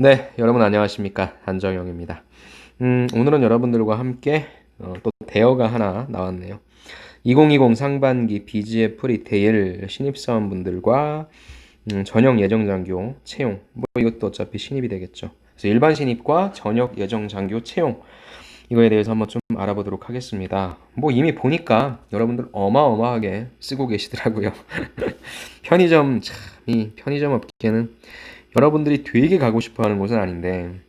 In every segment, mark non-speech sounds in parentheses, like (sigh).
네, 여러분 안녕하십니까. 안정영입니다. 음, 오늘은 여러분들과 함께 어, 또 대어가 하나 나왔네요. 2020 상반기 BGF 리테일 신입사원분들과 음, 전역 예정 장교 채용. 뭐 이것도 어차피 신입이 되겠죠. 그래서 일반 신입과 전역 예정 장교 채용. 이거에 대해서 한번 좀 알아보도록 하겠습니다. 뭐 이미 보니까 여러분들 어마어마하게 쓰고 계시더라고요. (laughs) 편의점 참이 편의점 업계는 여러분들이 되게 가고 싶어 하는 곳은 아닌데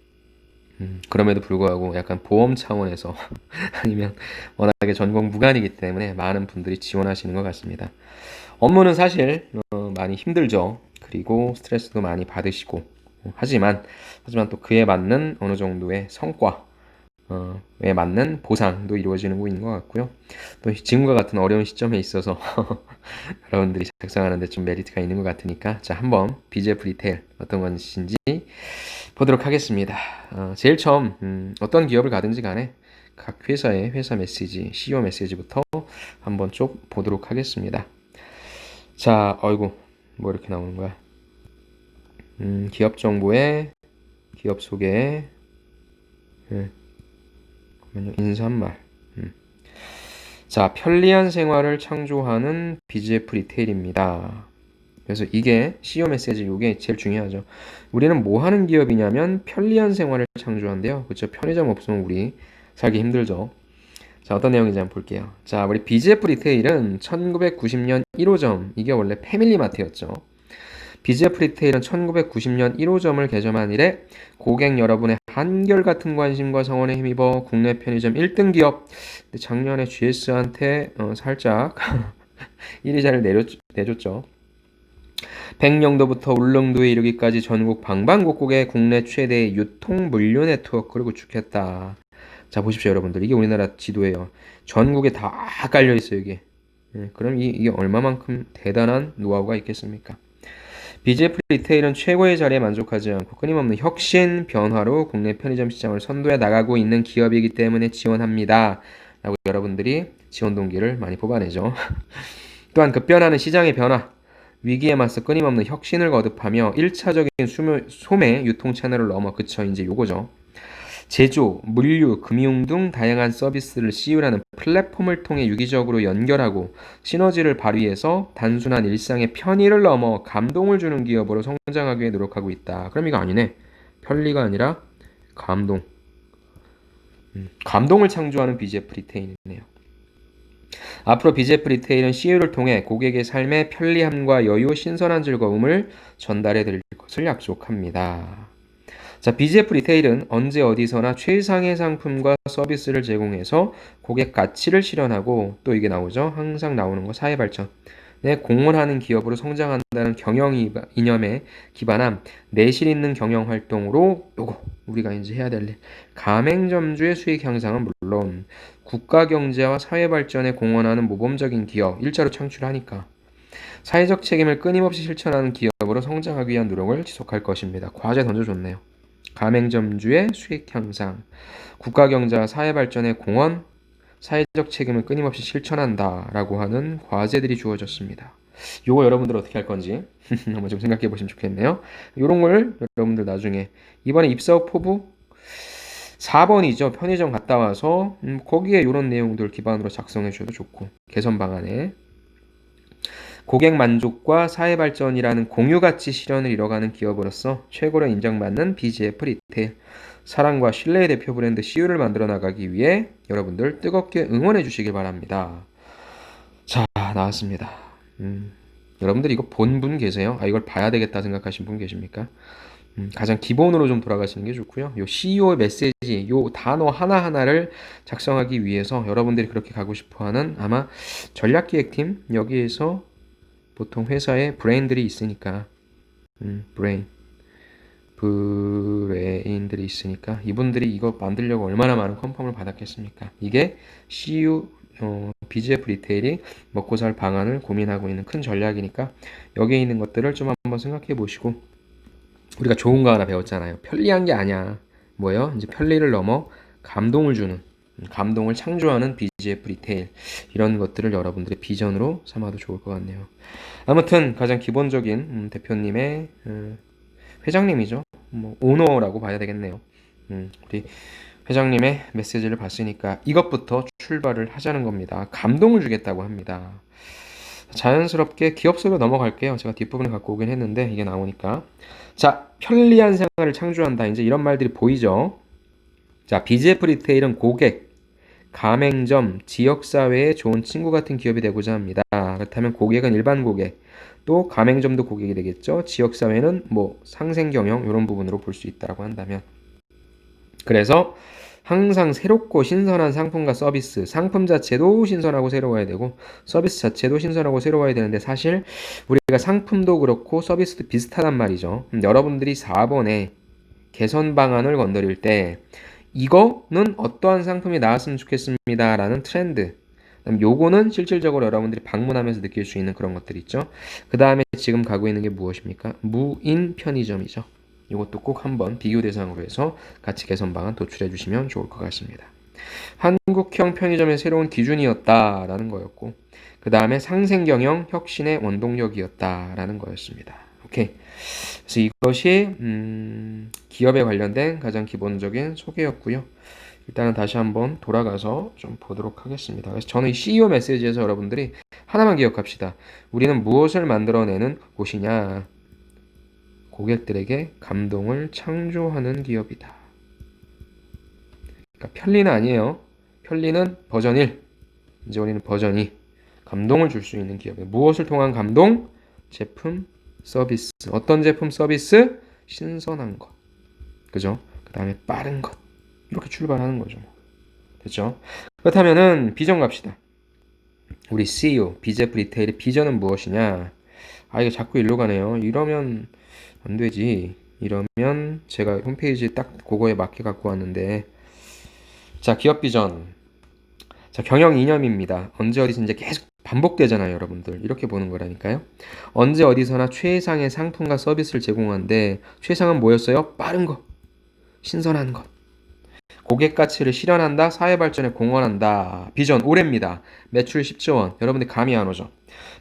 음, 그럼에도 불구하고 약간 보험 차원에서 (laughs) 아니면 워낙에 전공 무관이기 때문에 많은 분들이 지원하시는 것 같습니다. 업무는 사실 어, 많이 힘들죠. 그리고 스트레스도 많이 받으시고 하지만 하지만 또 그에 맞는 어느 정도의 성과 어, 에 맞는 보상도 이루어지는 있는 것 같고요. 또 지금과 같은 어려운 시점에 있어서 (laughs) 여러분들이 작성하는데 좀 메리트가 있는 것 같으니까 자 한번 BGF 리테일 어떤 것인지 보도록 하겠습니다. 어, 제일 처음 음, 어떤 기업을 가든지 간에 각 회사의 회사 메시지, CEO 메시지부터 한번 쭉 보도록 하겠습니다. 자, 어이구 뭐 이렇게 나오는 거야? 음, 기업 정보에 기업 소개. 인사말. 음. 자, 편리한 생활을 창조하는 BGF 리테일입니다. 그래서 이게 CEO 메시지 이게 제일 중요하죠. 우리는 뭐 하는 기업이냐면 편리한 생활을 창조한대요. 그렇죠? 편의점 없으면 우리 살기 힘들죠. 자, 어떤 내용인지 한번 볼게요. 자, 우리 BGF 리테일은 1990년 1호점 이게 원래 패밀리 마트였죠. BGF 리테일은 1990년 1호점을 개점한 이래 고객 여러분의 한결같은 관심과 성원에 힘입어 국내 편의점 1등 기업. 작년에 GS한테 어, 살짝 1위 자를 내줬, 내줬죠. 백령도부터 울릉도에 이르기까지 전국 방방곡곡에 국내 최대의 유통 물류 네트워크를 구축했다. 자 보십시오 여러분들 이게 우리나라 지도예요. 전국에 다 깔려 있어요 이게. 예, 그럼 이, 이게 얼마만큼 대단한 노하우가 있겠습니까? BGF 리테일은 최고의 자리에 만족하지 않고 끊임없는 혁신, 변화로 국내 편의점 시장을 선도해 나가고 있는 기업이기 때문에 지원합니다. 라고 여러분들이 지원 동기를 많이 뽑아내죠. (laughs) 또한 급변하는 시장의 변화, 위기에 맞서 끊임없는 혁신을 거듭하며 1차적인 소매 유통 채널을 넘어 그쳐 이제 요거죠. 제조, 물류, 금융 등 다양한 서비스를 CU라는 플랫폼을 통해 유기적으로 연결하고 시너지를 발휘해서 단순한 일상의 편의를 넘어 감동을 주는 기업으로 성장하기 위해 노력하고 있다. 그럼 이거 아니네. 편리가 아니라 감동. 음, 감동을 창조하는 BGF 리테일이네요. 앞으로 BGF 리테일은 CU를 통해 고객의 삶의 편리함과 여유, 신선한 즐거움을 전달해 드릴 것을 약속합니다. 자, BGF 리테일은 언제 어디서나 최상의 상품과 서비스를 제공해서 고객 가치를 실현하고 또 이게 나오죠. 항상 나오는 거 사회 발전. 네, 공헌하는 기업으로 성장한다는 경영 이념에 기반한 내실 있는 경영 활동으로 요거 우리가 이제 해야 될 일. 가맹점주의 수익 향상은 물론 국가 경제와 사회 발전에 공헌하는 모범적인 기업 일자로 창출하니까 사회적 책임을 끊임없이 실천하는 기업으로 성장하기 위한 노력을 지속할 것입니다. 과제 던져줬네요. 가맹점주의 수익 향상, 국가 경제와 사회 발전의 공헌, 사회적 책임을 끊임없이 실천한다라고 하는 과제들이 주어졌습니다. 요거 여러분들 어떻게 할 건지 (laughs) 한번 좀 생각해 보시면 좋겠네요. 요런 걸 여러분들 나중에 이번에 입사업 포부 4번이죠. 편의점 갔다 와서 음, 거기에 이런 내용들 기반으로 작성해 주셔도 좋고 개선 방안에 고객 만족과 사회 발전이라는 공유 가치 실현을 이뤄가는 기업으로서 최고로 인정받는 BGF 리테일 사랑과 신뢰의 대표 브랜드 CU를 만들어 나가기 위해 여러분들 뜨겁게 응원해 주시길 바랍니다. 자 나왔습니다. 음, 여러분들 이거 본 분 계세요? 아 이걸 봐야 되겠다 생각하신 분 계십니까? 음, 가장 기본으로 좀 돌아가시는 게 좋고요. 요 CEO 메시지, 요 단어 하나하나를 작성하기 위해서 여러분들이 그렇게 가고 싶어하는 아마 전략기획팀 여기에서 보통 회사에 브레인들이 있으니까 음, 브레인 브레인들이 있으니까 이분들이 이거 만들려고 얼마나 많은 컨펌을 받았겠습니까? 이게 CU 어, BGF 리테일이 먹고 살 방안을 고민하고 있는 큰 전략이니까 여기에 있는 것들을 좀 한번 생각해 보시고 우리가 좋은 거 하나 배웠잖아요. 편리한 게 아니야. 뭐요? 이제 편리를 넘어 감동을 주는 감동을 창조하는 BGF 리테일 이런 것들을 여러분들의 비전으로 삼아도 좋을 것 같네요. 아무튼 가장 기본적인 음, 대표님의 음, 회장님이죠. 뭐 오너라고 봐야 되겠네요. 음, 우리 회장님의 메시지를 봤으니까 이것부터 출발을 하자는 겁니다. 감동을 주겠다고 합니다. 자연스럽게 기업 소로 넘어갈게요. 제가 뒷부분을 갖고 오긴 했는데 이게 나오니까. 자, 편리한 생활을 창조한다. 이제 이런 말들이 보이죠. 자, BGF 리테일은 고객, 가맹점, 지역사회에 좋은 친구 같은 기업이 되고자 합니다. 그렇다면 고객은 일반 고객, 또 가맹점도 고객이 되겠죠. 지역사회는 뭐 상생경영 이런 부분으로 볼 수 있다고 한다면. 그래서 항상 새롭고 신선한 상품과 서비스, 상품 자체도 신선하고 새로워야 되고 서비스 자체도 신선하고 새로워야 되는데 사실 우리가 상품도 그렇고 서비스도 비슷하단 말이죠. 음, 여러분들이 4번에 개선 방안을 건드릴 때 이거는 어떠한 상품이 나왔으면 좋겠습니다. 라는 트렌드. 그다음 요거는 실질적으로 여러분들이 방문하면서 느낄 수 있는 그런 것들이 있죠. 그 다음에 지금 가고 있는 게 무엇입니까? 무인 편의점이죠. 이것도 꼭 한번 비교 대상으로 해서 같이 개선 방안 도출해 주시면 좋을 것 같습니다. 한국형 편의점의 새로운 기준이었다라는 거였고, 그 다음에 상생경영 혁신의 원동력이었다라는 거였습니다. 오케이. 그래서 이것이 음, 기업에 관련된 가장 기본적인 소개였고요. 일단은 다시 한번 돌아가서 좀 보도록 하겠습니다. 그래서 저는 이 CEO 메시지에서 여러분들이 하나만 기억합시다. 우리는 무엇을 만들어내는 곳이냐? 고객들에게 감동을 창조하는 기업이다. 그러니까 편리는 아니에요. 편리는 버전 1. 이제 우리는 버전 2. 감동을 줄 수 있는 기업에 무엇을 통한 감동? 제품, 서비스. 어떤 제품, 서비스? 신선한 것. 그죠? 그 다음에 빠른 것. 이렇게 출발하는 거죠. 됐죠? 그렇다면은 비전 갑시다. 우리 CEO, 비제프 리테일의 비전은 무엇이냐? 아, 이거 자꾸 일로 가네요. 이러면 안 되지. 이러면 제가 홈페이지 딱 그거에 맞게 갖고 왔는데 자 기업 비전 자 경영 이념입니다. 언제 어디서 이제 계속 반복되잖아요, 여러분들. 이렇게 보는 거라니까요. 언제 어디서나 최상의 상품과 서비스를 제공하는데 최상은 뭐였어요? 빠른 것, 신선한 것. 고객 가치를 실현한다, 사회 발전에 공헌한다. 비전 올해입니다. 매출 10조 원. 여러분들 감이 안 오죠?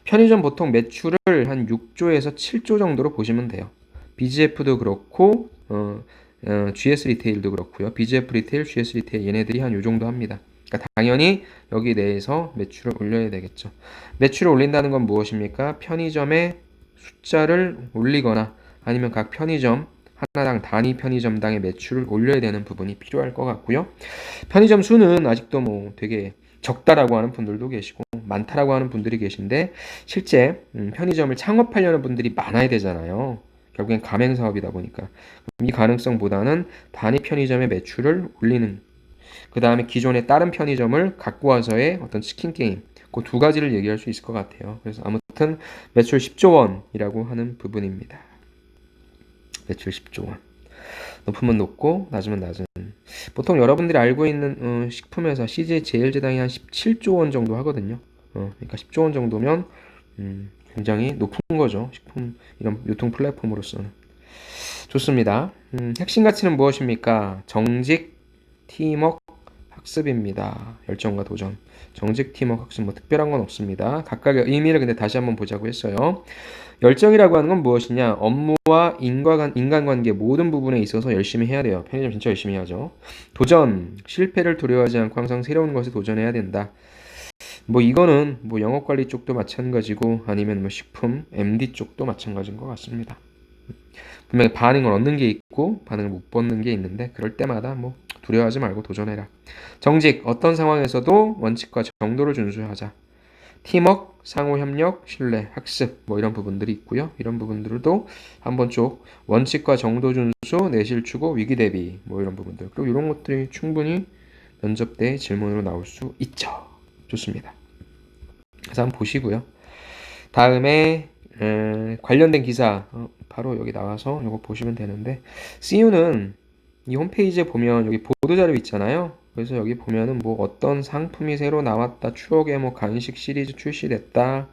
편의점 보통 매출을 한 6조에서 7조 정도로 보시면 돼요. BGF도 그렇고 어, 어, GS 리테일도 그렇고요. BGF 리테일, GS 리테일 얘네들이 한 요 정도 합니다. 그러니까 당연히 여기 내에서 매출을 올려야 되겠죠. 매출을 올린다는 건 무엇입니까? 편의점의 숫자를 올리거나 아니면 각 편의점 하나당 단위 편의점당의 매출을 올려야 되는 부분이 필요할 것 같고요. 편의점 수는 아직도 뭐 되게 적다라고 하는 분들도 계시고 많다라고 하는 분들이 계신데 실제 음, 편의점을 창업하려는 분들이 많아야 되잖아요. 결국엔 가맹 사업이다 보니까 이 가능성보다는 단위 편의점의 매출을 올리는 그 다음에 기존의 다른 편의점을 갖고 와서의 어떤 치킨 게임 그 두 가지를 얘기할 수 있을 것 같아요. 그래서 아무튼 매출 10조 원이라고 하는 부분입니다. 매출 10조 원. 높으면 높고 낮으면 낮은. 보통 여러분들이 알고 있는 어, 식품회사 CJ 제일제당이 한 17조 원 정도 하거든요. 어, 그러니까 10조 원 정도면 음, 굉장히 높은 거죠. 식품 이런 유통 플랫폼으로서는. 좋습니다. 음, 핵심 가치는 무엇입니까? 정직, 팀워크, 학습입니다. 열정과 도전. 정직, 팀워크, 학습 뭐 특별한 건 없습니다. 각각의 의미를 근데 다시 한번 보자고 했어요. 열정이라고 하는 건 무엇이냐? 업무와 인과관, 인간관계 모든 부분에 있어서 열심히 해야 돼요. 편의점 진짜 열심히 해야죠. 도전, 실패를 두려워하지 않고 항상 새로운 것에 도전해야 된다. 뭐 이거는 뭐 영업 관리 쪽도 마찬가지고 아니면 뭐 식품 MD 쪽도 마찬가지인 것 같습니다. 분명히 반응을 얻는 게 있고 반응을 못 받는 게 있는데 그럴 때마다 뭐 두려워하지 말고 도전해라. 정직 어떤 상황에서도 원칙과 정도를 준수하자. 팀워크, 상호 협력, 신뢰, 학습 뭐 이런 부분들이 있고요. 이런 부분들도 한번 쭉 원칙과 정도 준수, 내실 추구, 위기 대비 뭐 이런 부분들 그리고 이런 것들이 충분히 면접 때 질문으로 나올 수 있죠. 좋습니다. 그래서 한번 보시고요. 다음에 에, 관련된 기사 어, 바로 여기 나와서 이거 보시면 되는데 CU는 이 홈페이지에 보면 여기 보도 자료 있잖아요. 그래서 여기 보면은 뭐 어떤 상품이 새로 나왔다, 추억의 뭐 간식 시리즈 출시됐다,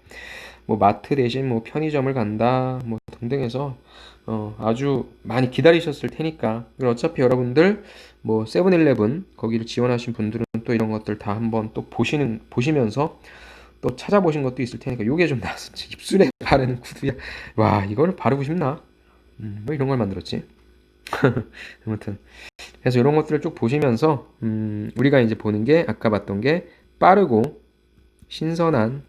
뭐 마트 대신 뭐 편의점을 간다, 뭐 등등 해서 어, 아주 많이 기다리셨을 테니까. 그리고 어차피 여러분들 뭐 세븐일레븐 거기를 지원하신 분들은 또 이런 것들 다 한번 또 보시는 보시면서 또 찾아보신 것도 있을 테니까 요게 좀 나왔지 입술에 바르는 구두야 와 이거를 바르고 싶나 음, 뭐 이런 걸 만들었지 (laughs) 아무튼 그래서 이런 것들을 쭉 보시면서 음, 우리가 이제 보는 게 아까 봤던 게 빠르고 신선한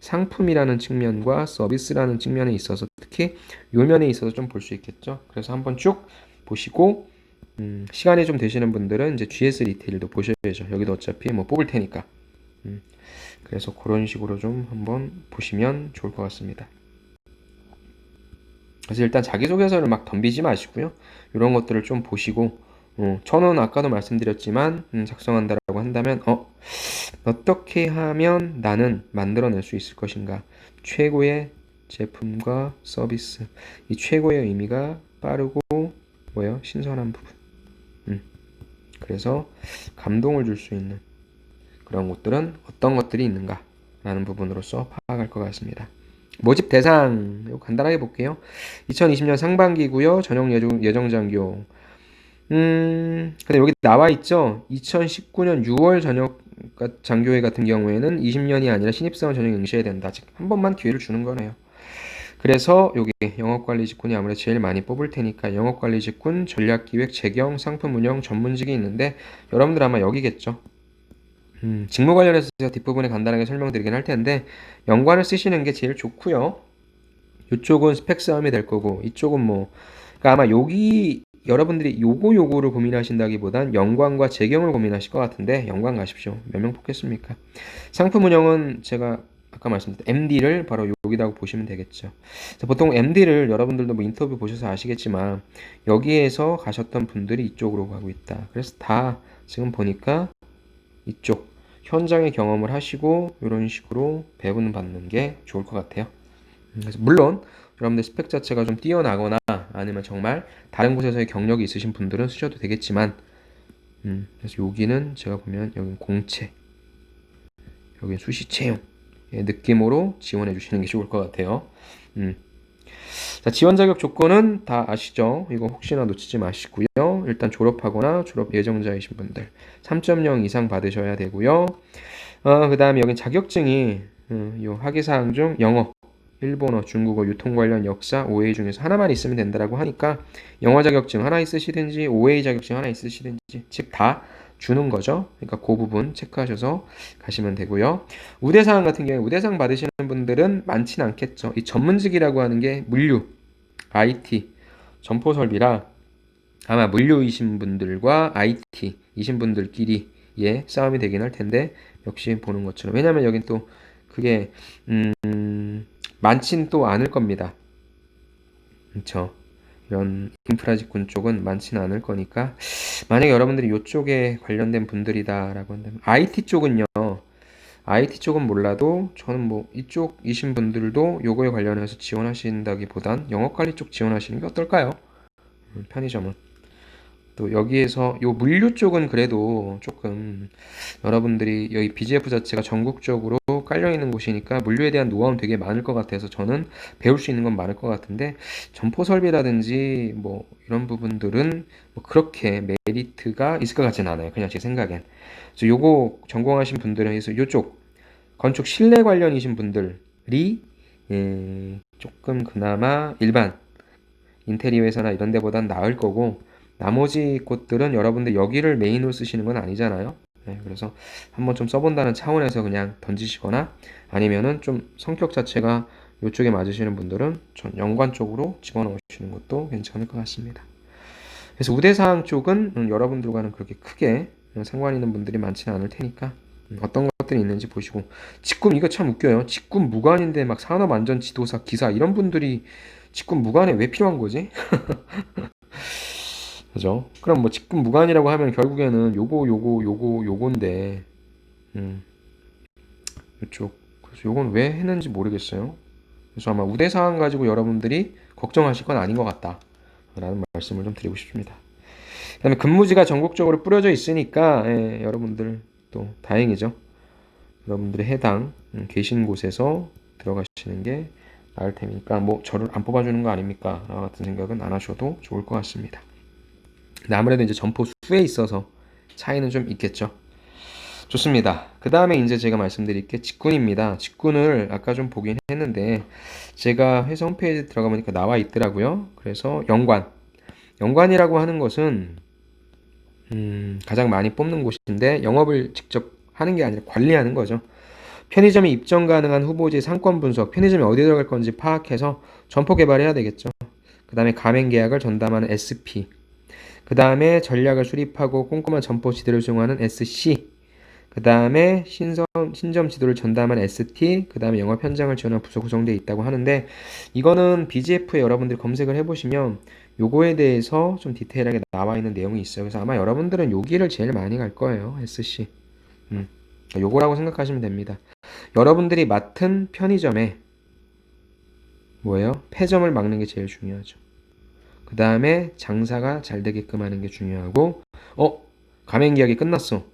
상품이라는 측면과 서비스라는 측면에 있어서 특히 요 면에 있어서 좀 볼 수 있겠죠. 그래서 한번 쭉 보시고 음, 시간이 좀 되시는 분들은 이제 GS 리테일도 보셔야죠. 여기도 어차피 뭐 뽑을 테니까. 음, 그래서 그런 식으로 좀 한번 보시면 좋을 것 같습니다. 그래서 일단 자기소개서를 막 덤비지 마시고요. 이런 것들을 좀 보시고 어, 저는 아까도 말씀드렸지만 음, 작성한다라고 한다면 어 어떻게 하면 나는 만들어낼 수 있을 것인가? 최고의 제품과 서비스. 이 최고의 의미가 빠르고 뭐예요? 신선한 부분. 음. 그래서 감동을 줄 수 있는 그런 것들은 어떤 것들이 있는가 라는 부분으로서 파악할 것 같습니다 모집 대상 간단하게 볼게요 2020년 상반기고요 전용 예정, 예정 장교 음, 근데 여기 나와 있죠. 2019년 6월 전역 장교회 같은 경우에는 20년이 아니라 신입사원 전역 응시해야 된다. 즉, 한 번만 기회를 주는 거네요. 그래서 여기 영업관리 직군이 아무래도 제일 많이 뽑을 테니까 영업관리 직군, 전략기획, 재경, 상품 운영 전문직이 있는데 여러분들 아마 여기겠죠. 음, 직무 관련해서 제가 뒷부분에 간단하게 설명드리긴 할 텐데 연관을 쓰시는 게 제일 좋고요. 이쪽은 스펙 싸움이 될 거고 이쪽은 뭐 그러니까 아마 여기 여러분들이 요거 요거를 고민하신다기보단 연관과 재경을 고민하실 것 같은데 연관 가십시오. 몇 명 뽑겠습니까? 상품 운영은 제가 아까 말씀드린 MD를 바로 여기다고 보시면 되겠죠. 보통 MD를 여러분들도 뭐 인터뷰 보셔서 아시겠지만 여기에서 가셨던 분들이 이쪽으로 가고 있다. 그래서 다 지금 보니까 이쪽 현장의 경험을 하시고 이런 식으로 배분 받는 게 좋을 것 같아요. 그래서 물론 여러분들 스펙 자체가 좀 뛰어나거나 아니면 정말 다른 곳에서의 경력이 있으신 분들은 쓰셔도 되겠지만 음, 그래서 여기는 제가 보면 여기 공채 여기 수시 채용 의 느낌으로 지원해 주시는 게 좋을 것 같아요. 음. 자, 지원 자격 조건은 다 아시죠? 이거 혹시나 놓치지 마시고요. 일단 졸업하거나 졸업 예정자이신 분들 3.0 이상 받으셔야 되고요. 어, 그 다음에 여기 자격증이 음, 요 학위 사항 중 영어 일본어, 중국어, 유통 관련 역사, OA 중에서 하나만 있으면 된다라고 하니까 영어 자격증 하나 있으시든지 OA 자격증 하나 있으시든지 즉 다 주는 거죠. 그러니까 그 부분 체크하셔서 가시면 되고요. 우대상 같은 경우에 우대상 받으시는 분들은 많진 않겠죠. 이 전문직이라고 하는 게 물류, IT, 점포 설비라 아마 물류이신 분들과 IT이신 분들끼리 예 싸움이 되긴 할 텐데 역시 보는 것처럼 왜냐면 여긴 또 그게 음 많진 또 않을 겁니다. 그렇죠. 이런 인프라 직군 쪽은 많지는 않을 거니까 만약에 여러분들이 이쪽에 관련된 분들이다라고 한다면 IT 쪽은요. IT 쪽은 몰라도 저는 뭐 이쪽이신 분들도 요거에 관련해서 지원하신다기보단 영업관리 쪽 지원하시는 게 어떨까요? 음, 편의점은. 또 여기에서 요 물류 쪽은 그래도 조금 여러분들이 여기 BGF 자체가 전국적으로 깔려 있는 곳이니까 물류에 대한 노하우는 되게 많을 것 같아서 저는 배울 수 있는 건 많을 것 같은데 점포 설비라든지 뭐 이런 부분들은 뭐 그렇게 메리트가 있을 것 같지는 않아요. 그냥 제 생각엔. 그래서 요거 전공하신 분들은 해서 요쪽 건축 실내 관련이신 분들이 예, 조금 그나마 일반 인테리어 회사나 이런 데보단 나을 거고 나머지 곳들은 여러분들 여기를 메인으로 쓰시는 건 아니잖아요. 네, 그래서 한번 좀 써본다는 차원에서 그냥 던지시거나 아니면은 좀 성격 자체가 이쪽에 맞으시는 분들은 전 연관 쪽으로 집어넣으시는 것도 괜찮을 것 같습니다. 그래서 우대사항 쪽은 음, 여러분들과는 그렇게 크게 상관 있는 분들이 많지는 않을 테니까 음, 어떤 것들이 있는지 보시고 직군 이거 참 웃겨요. 직군 무관인데 막 산업안전 지도사 기사 이런 분들이 직군 무관에 왜 필요한 거지? (laughs) 그죠? 그럼 뭐 직분 무관이라고 하면 결국에는 요거 요거 요거 요건데 음 이쪽 그래서 요건 왜 했는지 모르겠어요. 그래서 아마 우대 사항 가지고 여러분들이 걱정하실 건 아닌 것 같다. 라는 말씀을 좀 드리고 싶습니다. 그 다음에 근무지가 전국적으로 뿌려져 있으니까 예, 여러분들 또 다행이죠. 여러분들의 해당 음, 계신 곳에서 들어가시는 게 나을 테니까 뭐 저를 안 뽑아주는 거 아닙니까? 같은 생각은 안 하셔도 좋을 것 같습니다. 아무래도 이제 점포 수에 있어서 차이는 좀 있겠죠. 좋습니다. 그 다음에 이제 제가 말씀드릴 게 직군입니다. 직군을 아까 좀 보긴 했는데 제가 회사 홈페이지 들어가 보니까 나와 있더라고요. 그래서 연관 연관이라고 하는 것은 음, 가장 많이 뽑는 곳인데 영업을 직접 하는 게 아니라 관리하는 거죠. 편의점이 입점 가능한 후보지 상권 분석, 편의점이 어디 들어갈 건지 파악해서 점포 개발해야 되겠죠. 그 다음에 가맹 계약을 전담하는 SP, 그 다음에 전략을 수립하고 꼼꼼한 점포 지도를 수용하는 SC, 그 다음에 신선, 신점 지도를 전담하는 ST, 그 다음에 영업 현장을 지원하는 부서 구성되어 있다고 하는데 이거는 BGF에 여러분들이 검색을 해보시면 요거에 대해서 좀 디테일하게 나와 있는 내용이 있어요. 그래서 아마 여러분들은 여기를 제일 많이 갈 거예요. SC. 음, 요거라고 생각하시면 됩니다. 여러분들이 맡은 편의점에 뭐예요? 폐점을 막는 게 제일 중요하죠. 그 다음에 장사가 잘 되게끔 하는 게 중요하고, 어? 가맹 계약이 끝났어.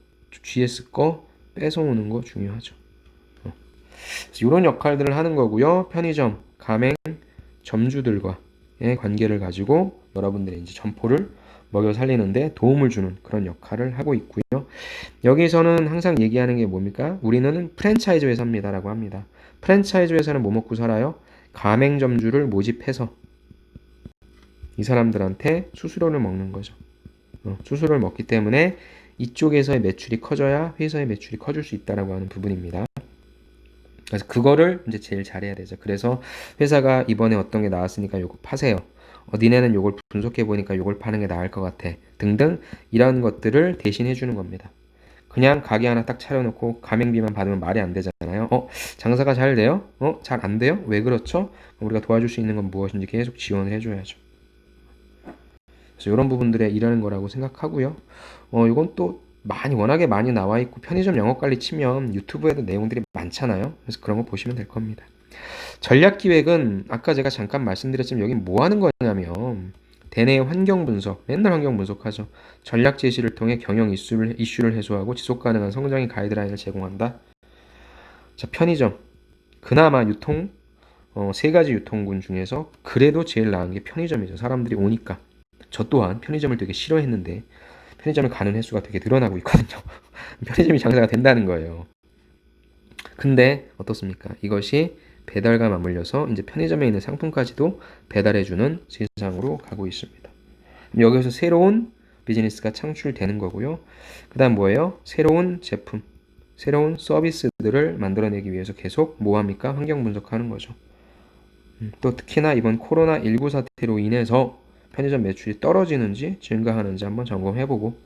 GS 거 뺏어오는 거 중요하죠. 어. 이런 역할들을 하는 거고요. 편의점, 가맹, 점주들과의 관계를 가지고 여러분들이 이제 점포를 먹여 살리는데 도움을 주는 그런 역할을 하고 있고요. 여기서는 항상 얘기하는 게 뭡니까? 우리는 프랜차이즈 회사입니다라고 합니다. 프랜차이즈 회사는 뭐 먹고 살아요? 가맹점주를 모집해서 이 사람들한테 수수료를 먹는 거죠. 어, 수수료를 먹기 때문에 이쪽에서의 매출이 커져야 회사의 매출이 커질 수 있다라고 하는 부분입니다. 그래서 그거를 이제 제일 잘해야 되죠. 그래서 회사가 이번에 어떤 게 나왔으니까 요거 파세요. 어, 니네는 요걸 분석해 보니까 요걸 파는 게 나을 것 같아. 등등 이런 것들을 대신해 주는 겁니다. 그냥 가게 하나 딱 차려놓고 가맹비만 받으면 말이 안 되잖아요. 어, 장사가 잘 돼요? 어, 잘 안 돼요? 왜 그렇죠? 우리가 도와줄 수 있는 건 무엇인지 계속 지원을 해줘야죠. 그래서 이런 부분들에 일하는 거라고 생각하고요. 어, 이건 또 많이 워낙에 많이 나와 있고 편의점 영업 관리 치면 유튜브에도 내용들이 많잖아요. 그래서 그런 거 보시면 될 겁니다. 전략 기획은 아까 제가 잠깐 말씀드렸지만 여기 뭐 하는 거냐면 대내 환경 분석, 맨날 환경 분석하죠. 전략 제시를 통해 경영 이슈를, 이슈를 해소하고 지속 가능한 성장의 가이드라인을 제공한다. 자, 편의점. 그나마 유통 어, 세 가지 유통군 중에서 그래도 제일 나은 게 편의점이죠. 사람들이 오니까. 저 또한 편의점을 되게 싫어했는데 편의점을 가는 횟수가 되게 늘어나고 있거든요. (laughs) 편의점이 장사가 된다는 거예요. 근데 어떻습니까? 이것이 배달과 맞물려서 이제 편의점에 있는 상품까지도 배달해주는 세상으로 가고 있습니다. 여기서 새로운 비즈니스가 창출되는 거고요. 그 다음 뭐예요? 새로운 제품, 새로운 서비스들을 만들어내기 위해서 계속 뭐합니까? 환경 분석하는 거죠. 음, 또 특히나 이번 코로나19 사태로 인해서 편의점 매출이 떨어지는지 증가하는지 한번 점검해보고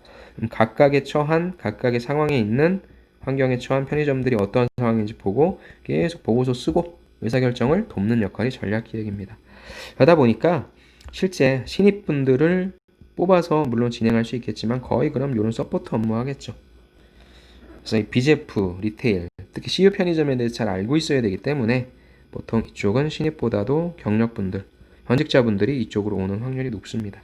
음, 각각의 처한 각각의 상황에 있는 환경에 처한 편의점들이 어떠한 상황인지 보고 계속 보고서 쓰고 의사결정을 돕는 역할이 전략기획입니다. 그러다 보니까 실제 신입분들을 뽑아서 물론 진행할 수 있겠지만 거의 그럼 이런 서포트 업무 하겠죠. 그래서 이 BGF, 리테일, 특히 CU 편의점에 대해서 잘 알고 있어야 되기 때문에 보통 이쪽은 신입보다도 경력분들, 현직자분들이 이쪽으로 오는 확률이 높습니다.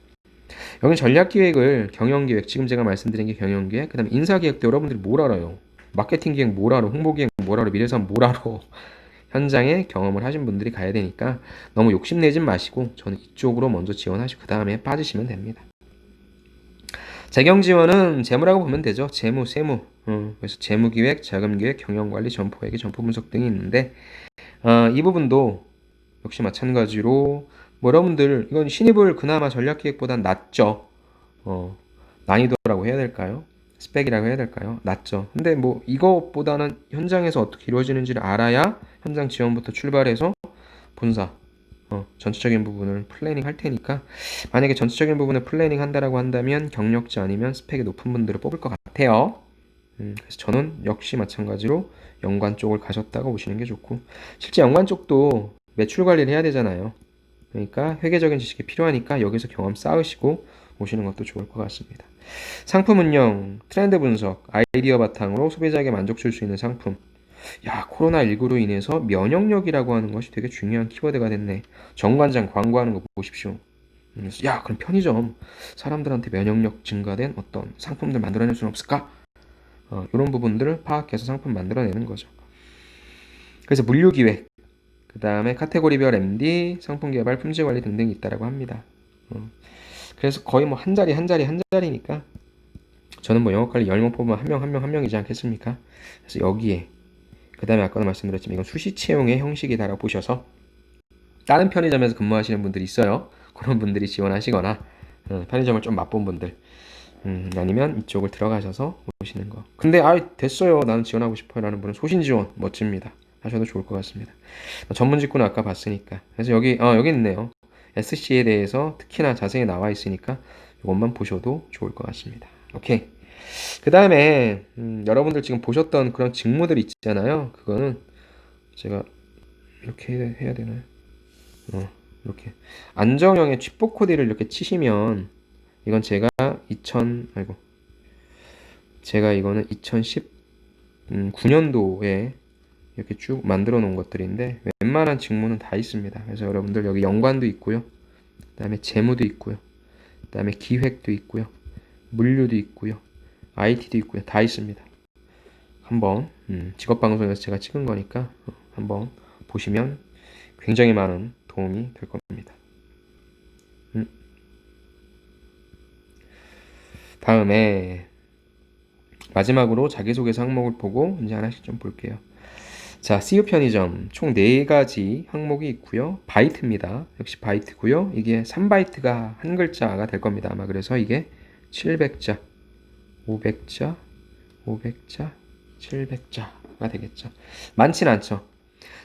여기 전략기획을 경영기획, 지금 제가 말씀드린 게 경영기획, 그 다음에 인사기획도 여러분들이 뭘 알아요? 마케팅기획 뭘 알아? 홍보기획 뭘 알아? 미래산 뭘 알아? (laughs) 현장에 경험을 하신 분들이 가야 되니까 너무 욕심내진 마시고 저는 이쪽으로 먼저 지원하시고 그 다음에 빠지시면 됩니다. 재경 지원은 재무라고 보면 되죠. 재무, 세무. 어, 그래서 재무기획, 자금기획, 경영관리, 점포회계, 점포 분석 등이 있는데 어, 이 부분도 역시 마찬가지로 뭐 여러분들 이건 신입을 그나마 전략기획보단 낫죠. 어, 난이도라고 해야 될까요? 스펙이라고 해야 될까요? 낫죠. 근데 뭐 이것보다는 현장에서 어떻게 이루어지는지를 알아야 현장 지원부터 출발해서 본사 어, 전체적인 부분을 플래닝 할 테니까 만약에 전체적인 부분을 플래닝 한다라고 한다면 경력자 아니면 스펙이 높은 분들을 뽑을 것 같아요. 음, 그래서 저는 역시 마찬가지로 연관 쪽을 가셨다가 오시는 게 좋고 실제 연관 쪽도 매출 관리를 해야 되잖아요. 그러니까 회계적인 지식이 필요하니까 여기서 경험 쌓으시고 오시는 것도 좋을 것 같습니다. 상품 운영, 트렌드 분석, 아이디어 바탕으로 소비자에게 만족 줄 수 있는 상품. 야, 코로나19로 인해서 면역력이라고 하는 것이 되게 중요한 키워드가 됐네. 정관장 광고하는 거 보십시오. 그래서 야, 그럼 편의점 사람들한테 면역력 증가된 어떤 상품들 만들어낼 수는 없을까? 어, 이런 부분들을 파악해서 상품 만들어내는 거죠. 그래서 물류 기획, 그 다음에 카테고리별 MD, 상품 개발, 품질 관리 등등이 있다라고 합니다. 어. 그래서 거의 뭐 한 자리 한 자리 한 자리니까 저는 뭐 영업 관리 10명 뽑으면 한 명 한 명 한 명이지 않겠습니까? 그래서 여기에 그 다음에 아까도 말씀드렸지만 이건 수시 채용의 형식이다라고 보셔서 다른 편의점에서 근무하시는 분들이 있어요. 그런 분들이 지원하시거나 어, 편의점을 좀 맛본 분들 음, 아니면 이쪽을 들어가셔서 오시는 거. 근데 아 됐어요. 나는 지원하고 싶어요라는 분은 소신 지원 멋집니다. 하셔도 좋을 것 같습니다. 전문 직구는 아까 봤으니까. 그래서 여기 어 여기 있네요. SC에 대해서 특히나 자세히 나와 있으니까 이것만 보셔도 좋을 것 같습니다. 오케이. 그 다음에 음, 여러분들 지금 보셨던 그런 직무들 있잖아요. 그거는 제가 이렇게 해야, 되나요? 어, 이렇게 안정형의 칩복 코디를 이렇게 치시면 이건 제가 2000 아이고 제가 이거는 2019년도에 이렇게 쭉 만들어 놓은 것들인데 웬만한 직무는 다 있습니다. 그래서 여러분들 여기 연관도 있고요. 그다음에 재무도 있고요. 그다음에 기획도 있고요. 물류도 있고요. IT도 있고요. 다 있습니다. 한번 음, 직업 방송에서 제가 찍은 거니까 어, 한번 보시면 굉장히 많은 도움이 될 겁니다. 음. 다음에 마지막으로 자기소개서 항목을 보고 이제 하나씩 좀 볼게요. 자, CU 편의점 총 4가지 항목이 있고요. 바이트입니다. 역시 바이트고요. 이게 3바이트가 한 글자가 될 겁니다. 아마 그래서 이게 700자, 500자, 500자, 700자가 되겠죠. 많진 않죠.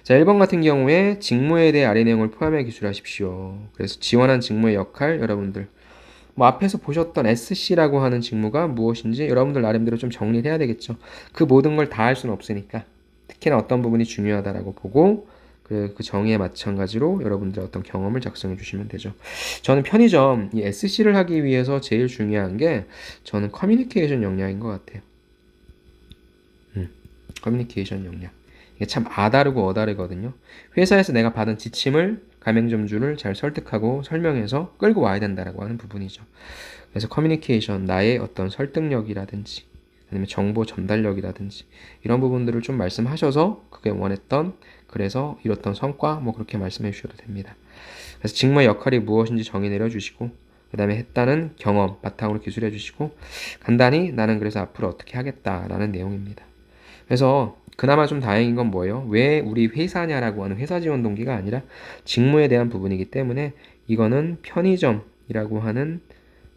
자, 1번 같은 경우에 직무에 대해 아래 내용을 포함해 기술하십시오. 그래서 지원한 직무의 역할 여러분들 뭐 앞에서 보셨던 SC라고 하는 직무가 무엇인지 여러분들 나름대로 좀 정리를 해야 되겠죠. 그 모든 걸 다 할 수는 없으니까 특히나 어떤 부분이 중요하다라고 보고 그, 그 정의에 마찬가지로 여러분들의 어떤 경험을 작성해 주시면 되죠. 저는 편의점 이 SC를 하기 위해서 제일 중요한 게 저는 커뮤니케이션 역량인 것 같아요. 음, 커뮤니케이션 역량. 이게 참 아다르고 어다르거든요. 회사에서 내가 받은 지침을 가맹점주를 잘 설득하고 설명해서 끌고 와야 된다라고 하는 부분이죠. 그래서 커뮤니케이션, 나의 어떤 설득력이라든지 아니면 정보 전달력이라든지 이런 부분들을 좀 말씀하셔서 그게 원했던 그래서 이뤘던 성과 뭐 그렇게 말씀해 주셔도 됩니다. 그래서 직무의 역할이 무엇인지 정의 내려 주시고 그 다음에 했다는 경험 바탕으로 기술해 주시고 간단히 나는 그래서 앞으로 어떻게 하겠다라는 내용입니다. 그래서 그나마 좀 다행인 건 뭐예요? 왜 우리 회사냐라고 하는 회사 지원 동기가 아니라 직무에 대한 부분이기 때문에 이거는 편의점이라고 하는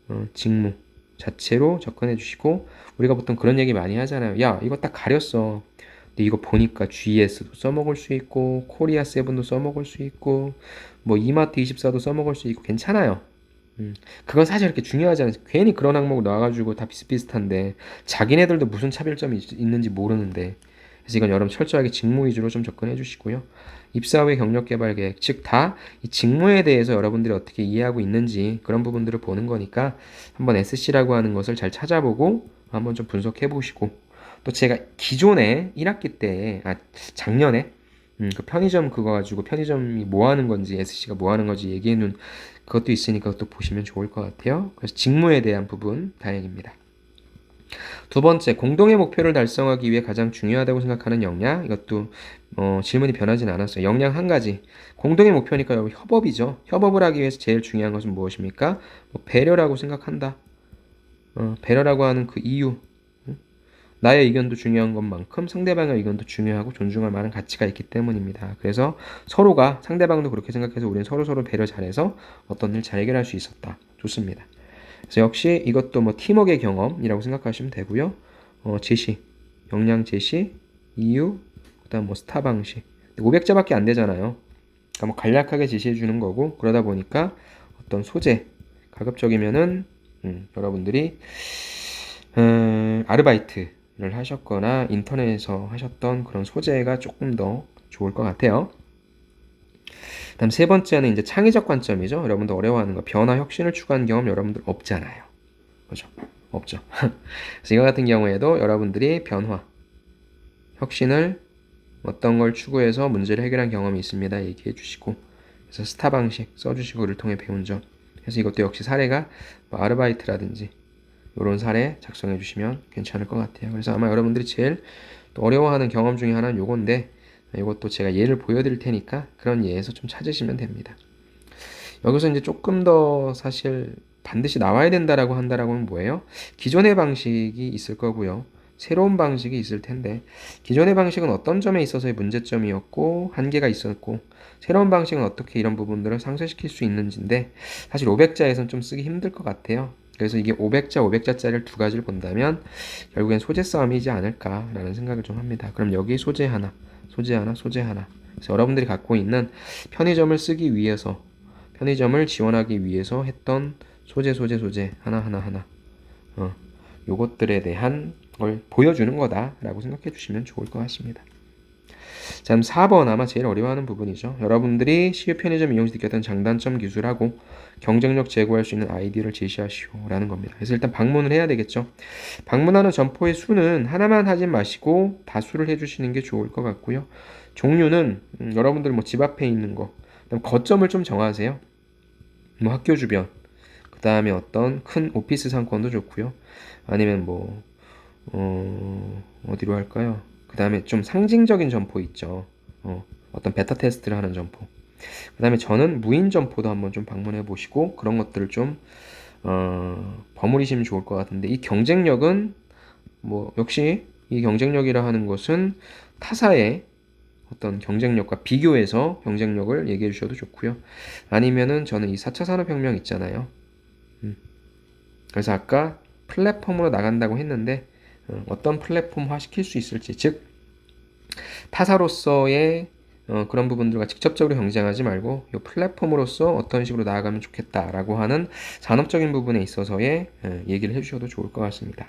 어, 직무 자체로 접근해 주시고 우리가 보통 그런 얘기 많이 하잖아요. 야, 이거 딱 가렸어. 근데 이거 보니까 GS도 써먹을 수 있고 코리아 세븐도 써먹을 수 있고 뭐 이마트 24도 써먹을 수 있고 괜찮아요. 음, 그건 사실 그렇게 중요하지 않아요. 괜히 그런 항목 나와가지고 다 비슷비슷한데 자기네들도 무슨 차별점이 있, 있는지 모르는데 그래서 이건 여러분 철저하게 직무 위주로 좀 접근해 주시고요. 입사 후의 경력 개발 계획, 즉 다 이 직무에 대해서 여러분들이 어떻게 이해하고 있는지 그런 부분들을 보는 거니까 한번 SC라고 하는 것을 잘 찾아보고 한번 좀 분석해 보시고 또 제가 기존에 1학기 때, 아, 작년에 음, 그 편의점 그거 가지고 편의점이 뭐 하는 건지 SC가 뭐 하는 건지 얘기해 놓은 그것도 있으니까 그것도 보시면 좋을 것 같아요. 그래서 직무에 대한 부분 다행입니다. 두 번째, 공동의 목표를 달성하기 위해 가장 중요하다고 생각하는 역량. 이것도 어, 질문이 변하진 않았어요. 역량 한 가지. 공동의 목표니까 여기 협업이죠. 협업을 하기 위해서 제일 중요한 것은 무엇입니까? 뭐 배려라고 생각한다. 어, 배려라고 하는 그 이유. 나의 의견도 중요한 것만큼 상대방의 의견도 중요하고 존중할 만한 가치가 있기 때문입니다. 그래서 서로가 상대방도 그렇게 생각해서 우리는 서로 서로 배려 잘해서 어떤 일 잘 해결할 수 있었다. 좋습니다. 그래서 역시 이것도 뭐 팀워크의 경험이라고 생각하시면 되고요. 어, 제시, 역량 제시, 이유, 그다음 뭐 스타 방식. 500자밖에 안 되잖아요. 그러니까 뭐 간략하게 제시해 주는 거고 그러다 보니까 어떤 소재 가급적이면은 음, 여러분들이 음, 아르바이트를 하셨거나 인터넷에서 하셨던 그런 소재가 조금 더 좋을 것 같아요. 다음 세 번째는 이제 창의적 관점이죠. 여러분들 어려워하는 거 변화 혁신을 추구하는 경험 여러분들 없잖아요. 그죠? 없죠. (laughs) 그래서 이거 같은 경우에도 여러분들이 변화, 혁신을 어떤 걸 추구해서 문제를 해결한 경험이 있습니다. 얘기해 주시고 그래서 스타 방식 써주시고 를 통해 배운 점 그래서 이것도 역시 사례가 뭐 아르바이트라든지 이런 사례 작성해 주시면 괜찮을 것 같아요. 그래서 아마 여러분들이 제일 어려워하는 경험 중에 하나는 요건데 이것도 제가 예를 보여드릴 테니까 그런 예에서 좀 찾으시면 됩니다. 여기서 이제 조금 더 사실 반드시 나와야 된다라고 한다라고 하면 뭐예요? 기존의 방식이 있을 거고요. 새로운 방식이 있을 텐데 기존의 방식은 어떤 점에 있어서의 문제점이었고 한계가 있었고 새로운 방식은 어떻게 이런 부분들을 상쇄시킬 수 있는지인데 사실 500자에선 좀 쓰기 힘들 것 같아요. 그래서 이게 500자, 500자짜리를 두 가지를 본다면 결국엔 소재 싸움이지 않을까라는 생각을 좀 합니다. 그럼 여기 소재 하나, 소재 하나, 소재 하나. 그래서 여러분들이 갖고 있는 편의점을 쓰기 위해서 편의점을 지원하기 위해서 했던 소재, 소재, 소재 하나, 하나, 하나. 어, 요것들에 대한 걸 보여주는 거다라고 생각해 주시면 좋을 것 같습니다. 자, 그럼 4번 아마 제일 어려워하는 부분이죠. 여러분들이 시유 편의점 이용 시 느꼈던 장단점 기술하고 경쟁력 제고할 수 있는 아이디어를 제시하시오라는 겁니다. 그래서 일단 방문을 해야 되겠죠. 방문하는 점포의 수는 하나만 하지 마시고 다수를 해주시는 게 좋을 것 같고요. 종류는 음, 여러분들 뭐 집 앞에 있는 거, 그다음 거점을 좀 정하세요. 뭐 학교 주변, 그 다음에 어떤 큰 오피스 상권도 좋고요. 아니면 뭐 어, 어디로 할까요? 그 다음에 좀 상징적인 점포 있죠. 어, 어떤 베타 테스트를 하는 점포. 그 다음에 저는 무인 점포도 한번 좀 방문해 보시고 그런 것들을 좀 어, 버무리시면 좋을 것 같은데 이 경쟁력은 뭐 역시 이 경쟁력이라 하는 것은 타사의 어떤 경쟁력과 비교해서 경쟁력을 얘기해 주셔도 좋고요. 아니면은 저는 이 4차 산업혁명 있잖아요. 음. 그래서 아까 플랫폼으로 나간다고 했는데 어, 어떤 플랫폼화 시킬 수 있을지 즉 타사로서의 어, 그런 부분들과 직접적으로 경쟁하지 말고 이 플랫폼으로서 어떤 식으로 나아가면 좋겠다라고 하는 산업적인 부분에 있어서의 예, 얘기를 해주셔도 좋을 것 같습니다.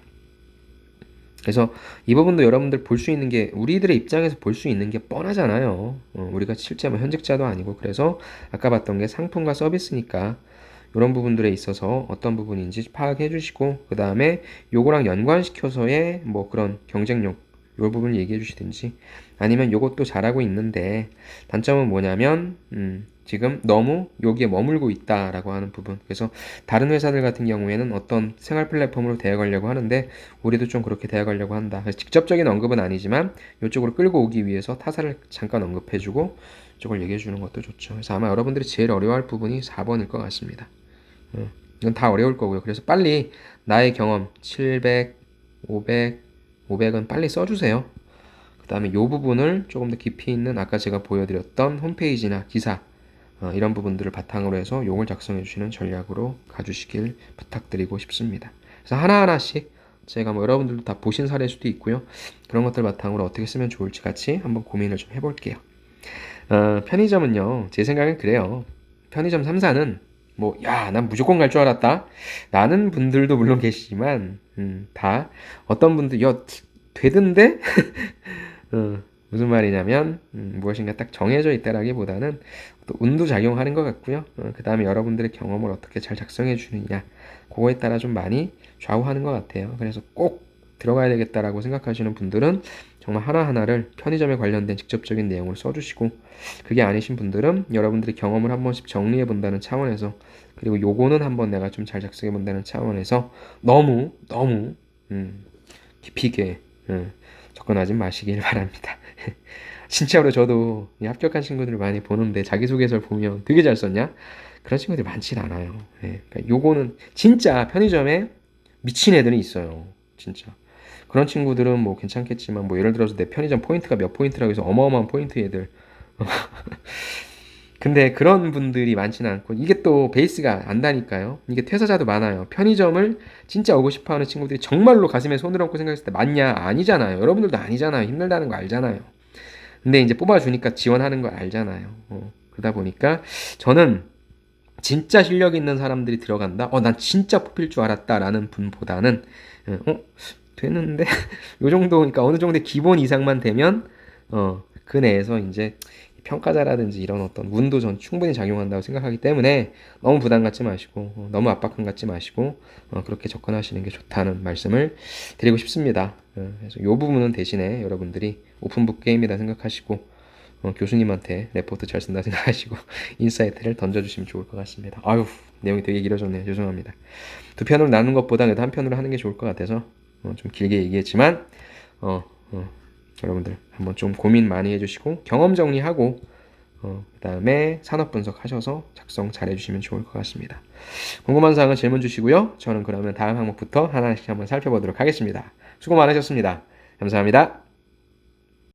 그래서 이 부분도 여러분들 볼 수 있는 게 우리들의 입장에서 볼 수 있는 게 뻔하잖아요. 어, 우리가 실제 뭐 현직자도 아니고 그래서 아까 봤던 게 상품과 서비스니까 이런 부분들에 있어서 어떤 부분인지 파악해 주시고 그 다음에 요거랑 연관시켜서의 뭐 그런 경쟁력 요 부분 얘기해 주시든지 아니면 요것도 잘하고 있는데 단점은 뭐냐면 음, 지금 너무 여기에 머물고 있다라고 하는 부분. 그래서 다른 회사들 같은 경우에는 어떤 생활 플랫폼으로 대어가려고 하는데 우리도 좀 그렇게 대어가려고 한다. 직접적인 언급은 아니지만 이쪽으로 끌고 오기 위해서 타사를 잠깐 언급해 주고 이쪽을 얘기해 주는 것도 좋죠. 그래서 아마 여러분들이 제일 어려워할 부분이 4번일 것 같습니다. 음, 이건 다 어려울 거고요 그래서 빨리 나의 경험 700 500 500은 빨리 써주세요. 그 다음에 이 부분을 조금 더 깊이 있는 아까 제가 보여드렸던 홈페이지나 기사 어, 이런 부분들을 바탕으로 해서 용을 작성해 주시는 전략으로 가주시길 부탁드리고 싶습니다. 그래서 하나하나씩 제가 뭐 여러분들도 다 보신 사례일 수도 있고요. 그런 것들 바탕으로 어떻게 쓰면 좋을지 같이 한번 고민을 좀 해볼게요. 어, 편의점은요, 제 생각엔 그래요. 편의점 3사는 뭐, 야, 난 무조건 갈 줄 알았다. 라는 분들도 물론 계시지만, 음, 다, 어떤 분들, 야, 되던데? (laughs) 어, 무슨 말이냐면, 음, 무엇인가 딱 정해져 있다라기 보다는 또 운도 작용하는 것 같고요. 어, 그 다음에 여러분들의 경험을 어떻게 잘 작성해 주느냐. 그거에 따라 좀 많이 좌우하는 것 같아요. 그래서 꼭 들어가야 되겠다라고 생각하시는 분들은 정말 하나하나를 편의점에 관련된 직접적인 내용을 써주시고 그게 아니신 분들은 여러분들의 경험을 한 번씩 정리해 본다는 차원에서 그리고 요거는 한번 내가 좀 잘 작성해 본다는 차원에서 너무 너무 음, 깊이 있게 음, 접근하지 마시길 바랍니다. (laughs) 진짜로 저도 합격한 친구들을 많이 보는데 자기소개서를 보면 되게 잘 썼냐? 그런 친구들이 많진 않아요. 네, 그러니까 요거는 진짜 편의점에 미친 애들이 있어요. 진짜. 그런 친구들은 뭐 괜찮겠지만 뭐 예를 들어서 내 편의점 포인트가 몇 포인트라고 해서 어마어마한 포인트 애들. (laughs) 근데 그런 분들이 많지는 않고 이게 또 베이스가 안다니까요. 이게 퇴사자도 많아요. 편의점을 진짜 오고 싶어하는 친구들이 정말로 가슴에 손을 얹고 생각했을 때 맞냐? 아니잖아요. 여러분들도 아니잖아요. 힘들다는 거 알잖아요. 근데 이제 뽑아주니까 지원하는 거 알잖아요. 어, 그러다 보니까 저는 진짜 실력 있는 사람들이 들어간다? 어 난 진짜 뽑힐 줄 알았다라는 분보다는 어 되는데 (laughs) 요 정도 그러니까 어느 정도의 기본 이상만 되면 어그 내에서 이제 평가자라든지 이런 어떤 운도 전 충분히 작용한다고 생각하기 때문에 너무 부담 갖지 마시고 어, 너무 압박감 갖지 마시고 어, 그렇게 접근하시는 게 좋다는 말씀을 드리고 싶습니다. 어, 그래서 이 부분은 대신에 여러분들이 오픈북 게임이다 생각하시고 어, 교수님한테 레포트 잘 쓴다 생각하시고 (laughs) 인사이트를 던져주시면 좋을 것 같습니다. 아유 내용이 되게 길어졌네요. 죄송합니다. 두 편으로 나눈 것보다 그래도 한 편으로 하는 게 좋을 것 같아서 어, 좀 길게 얘기했지만 어, 어, 여러분들 한번 좀 고민 많이 해주시고 경험 정리하고 어, 그 다음에 산업 분석하셔서 작성 잘 해주시면 좋을 것 같습니다. 궁금한 사항은 질문 주시고요. 저는 그러면 다음 항목부터 하나씩 한번 살펴보도록 하겠습니다. 수고 많으셨습니다. 감사합니다.